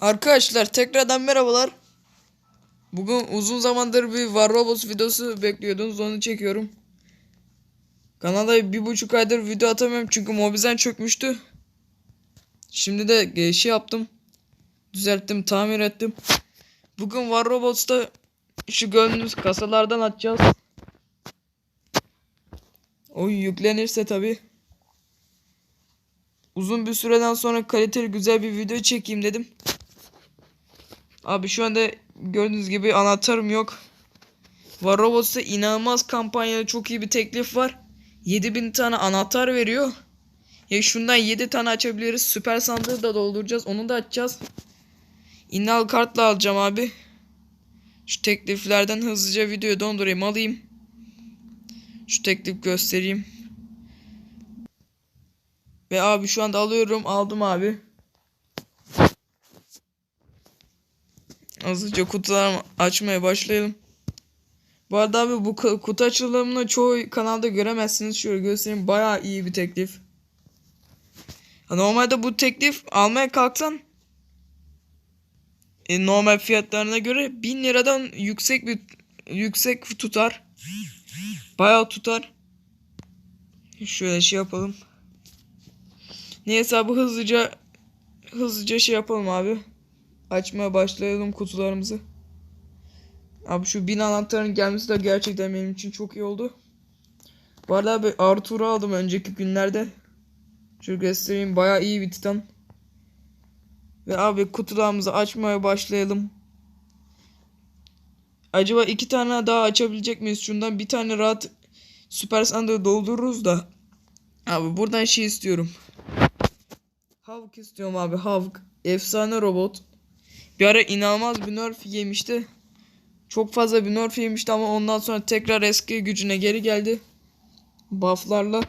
Arkadaşlar tekrardan merhabalar. Bugün uzun zamandır bir War Robots videosu bekliyordunuz onu çekiyorum. Kanala bir buçuk aydır video atamıyorum çünkü Mobizen çökmüştü. Şimdi de şey yaptım. Düzelttim, tamir ettim. Bugün War Robots'ta şu gördüğünüz kasalardan atacağız. Oyun yüklenirse tabi. Uzun bir süreden sonra kaliteli güzel bir video çekeyim dedim. Abi şu anda gördüğünüz gibi anahtarım yok. Var Robots'ta inanılmaz kampanyada çok iyi bir teklif var. 7000 tane anahtar veriyor. Ya şundan 7 tane açabiliriz. Süper sandığı da dolduracağız. Onu da açacağız. İnnal kartla alacağım abi. Şu tekliflerden hızlıca videoyu dondurayım alayım. Şu teklif göstereyim. Ve abi şu anda alıyorum. Aldım abi. Hızlıca kutuları açmaya başlayalım. Bu arada abi bu ku- kutu açılımını çoğu kanalda göremezsiniz. Şöyle göstereyim. Bayağı iyi bir teklif. Normalde bu teklif almaya kalksan e, normal fiyatlarına göre 1000 liradan yüksek bir yüksek tutar. Bayağı tutar. Şöyle şey yapalım. Neyse abi hızlıca hızlıca şey yapalım abi. Açmaya başlayalım kutularımızı. Abi şu bin anahtarın gelmesi de gerçekten benim için çok iyi oldu. Bu arada abi Arthur'u aldım önceki günlerde. Şöyle göstereyim bayağı iyi bir titan. Ve abi kutularımızı açmaya başlayalım. Acaba iki tane daha açabilecek miyiz? Şundan bir tane rahat süper sandığı doldururuz da. Abi buradan şey istiyorum. Havk istiyorum abi Havk. Efsane robot. Bir ara inanılmaz bir nerf yemişti. Çok fazla bir nerf yemişti ama ondan sonra tekrar eski gücüne geri geldi. Bufflarla.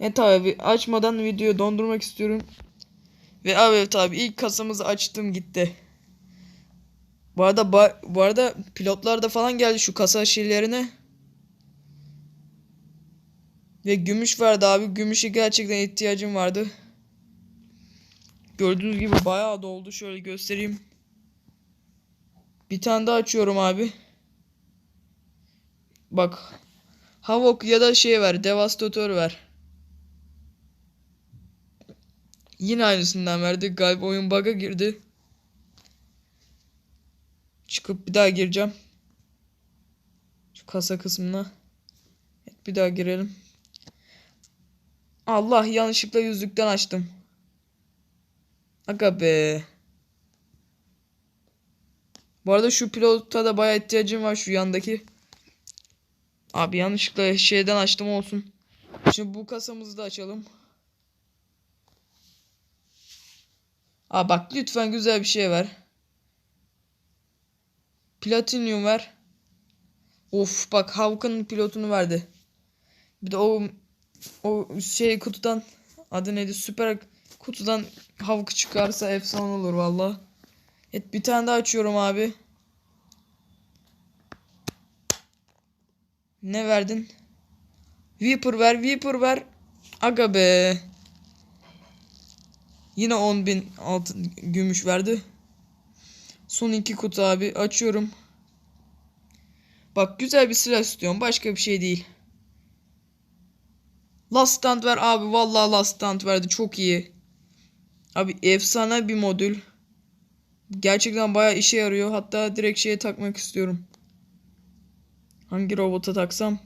E tabi açmadan videoyu dondurmak istiyorum. Ve abi tabi ilk kasamızı açtım gitti. Bu arada ba- bu arada pilotlar da falan geldi şu kasa şeylerine. Ve gümüş vardı abi. Gümüşe gerçekten ihtiyacım vardı. Gördüğünüz gibi bayağı doldu. Şöyle göstereyim. Bir tane daha açıyorum abi. Bak. Havok ya da şey ver. Devastatör ver. Yine aynısından verdi. Galiba oyun bug'a girdi. Çıkıp bir daha gireceğim. Şu kasa kısmına. Evet, bir daha girelim. Allah yanlışlıkla yüzlükten açtım. Aga be. Bu arada şu pilota da bayağı ihtiyacım var şu yandaki. Abi yanlışlıkla şeyden açtım olsun. Şimdi bu kasamızı da açalım. Aa bak lütfen güzel bir şey ver. Platinyum ver. Of bak Havkan'ın pilotunu verdi. Bir de o o şey kutudan adı neydi süper kutudan Havk çıkarsa efsane olur valla. Evet bir tane daha açıyorum abi. Ne verdin? Viper ver, Viper ver. Aga be. Yine 10.000 altın gümüş verdi. Son iki kutu abi açıyorum. Bak güzel bir silah istiyorum. Başka bir şey değil. Last stand ver abi. Vallahi last stand verdi. Çok iyi. Abi efsane bir modül. Gerçekten bayağı işe yarıyor. Hatta direkt şeye takmak istiyorum. Hangi robota taksam?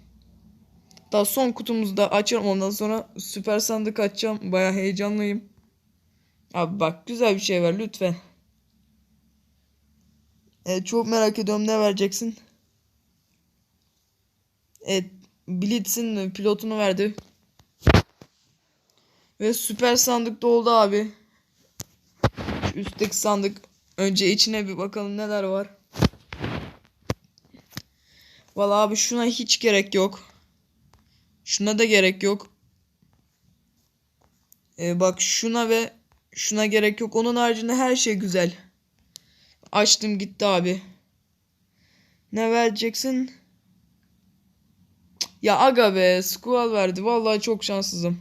Daha son kutumuzu da açarım. Ondan sonra süper sandık açacağım. Bayağı heyecanlıyım. Abi bak güzel bir şey ver lütfen. Evet çok merak ediyorum ne vereceksin. Evet Blitz'in pilotunu verdi. Ve süper sandık doldu abi. Şu üstteki sandık. Önce içine bir bakalım neler var. Vallahi abi şuna hiç gerek yok. Şuna da gerek yok. Ee, bak şuna ve şuna gerek yok. Onun haricinde her şey güzel. Açtım gitti abi. Ne vereceksin? Ya aga be Squall verdi. Vallahi çok şanssızım.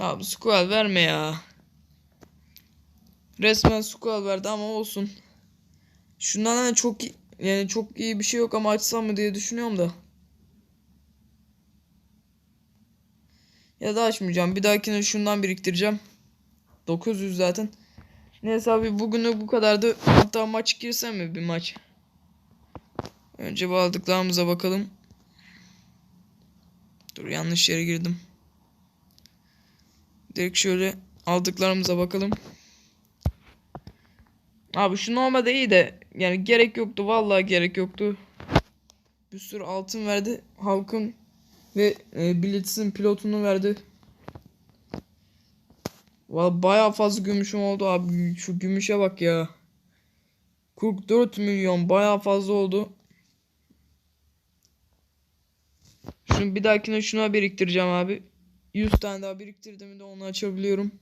Abi Squall verme ya. Resmen skull verdi ama olsun. Şundan hani çok yani çok iyi bir şey yok ama açsam mı diye düşünüyorum da. Ya da açmayacağım. Bir dahakine şundan biriktireceğim. 900 zaten. Neyse abi bugünü bu kadardı. Hatta maç girsem mi bir maç? Önce bu aldıklarımıza bakalım. Dur yanlış yere girdim. Direkt şöyle aldıklarımıza bakalım. Abi şu normalde iyi de yani gerek yoktu vallahi gerek yoktu. Bir sürü altın verdi. Halkın ve e, Blitz'in pilotunu verdi. Vallahi bayağı fazla gümüşüm oldu abi. Şu gümüşe bak ya. 44 milyon bayağı fazla oldu. Şunu bir dahakine şuna biriktireceğim abi. 100 tane daha biriktirdim de onu açabiliyorum.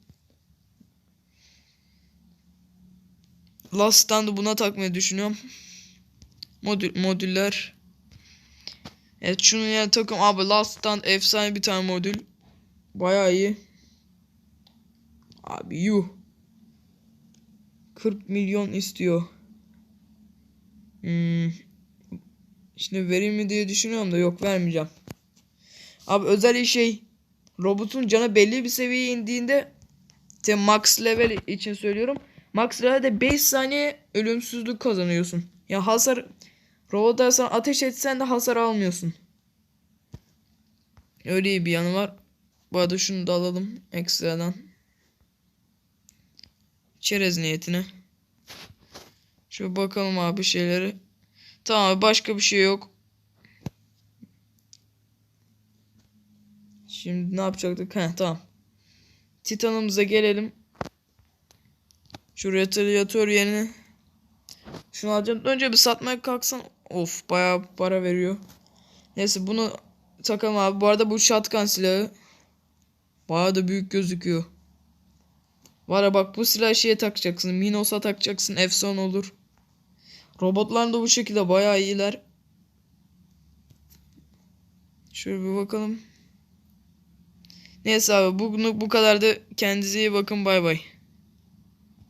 Last stand'ı buna takmayı düşünüyorum. Modül modüller. Evet şunu yani takım abi Last Stand efsane bir tane modül. Bayağı iyi. Abi yuh. 40 milyon istiyor. Hmm. Şimdi vereyim mi diye düşünüyorum da yok vermeyeceğim. Abi özel şey robotun canı belli bir seviyeye indiğinde te max level için söylüyorum. Max level'de 5 saniye ölümsüzlük kazanıyorsun. Ya hasar robota sen ateş etsen de hasar almıyorsun. Öyle bir yanı var. Bu arada şunu da alalım ekstradan. Çerez niyetine. Şöyle bakalım abi şeyleri. Tamam başka bir şey yok. Şimdi ne yapacaktık? Heh tamam. Titanımıza gelelim. Şu retaliatör yerine. Şunu alacağım. Önce bir satmaya kalksan. Of bayağı para veriyor. Neyse bunu takalım abi. Bu arada bu shotgun silahı. Bayağı da büyük gözüküyor. Var ya bak bu silahı şeye takacaksın. Minos'a takacaksın. Efsane olur. Robotlar da bu şekilde bayağı iyiler. Şöyle bir bakalım. Neyse abi bugünlük bu kadar da kendinize iyi bakın bay bay.